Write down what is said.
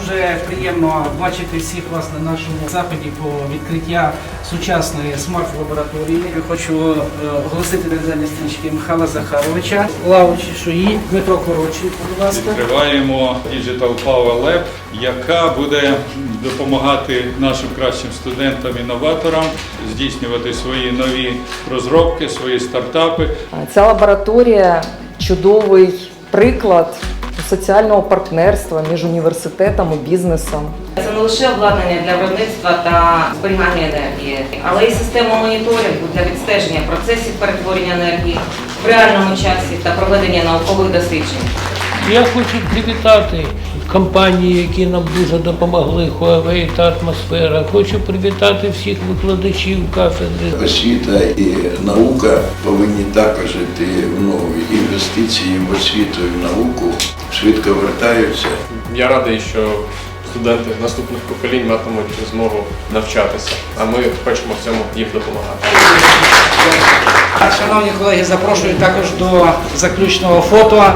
Дуже приємно бачити всіх вас на нашому заході по відкриття сучасної смарт-лабораторії. Я хочу е, оголосити дизайнер стрічки Михайла Захаровича, Лавичі Шуї, Дмитро Коротший, будь ласка. Відкриваємо Digital Power Lab, яка буде допомагати нашим кращим студентам, інноваторам здійснювати свої нові розробки, свої стартапи. Ця лабораторія чудовий приклад соціального партнерства між університетом і бізнесом. Це не лише обладнання для виробництва та зберігання енергії, але й система моніторингу для відстеження процесів перетворення енергії в реальному часі та проведення наукових досліджень. Я хочу привітати компанії, які нам дуже допомогли, Huawei та атмосфера. Хочу привітати всіх викладачів кафедри. Освіта і наука повинні також йти в ногу. Інвестиції в освіту і в науку швидко вертаються. Я радий, що студенти наступних поколінь матимуть змогу навчатися, а ми хочемо в цьому їм допомагати. Шановні колеги, запрошую також до заключного фото.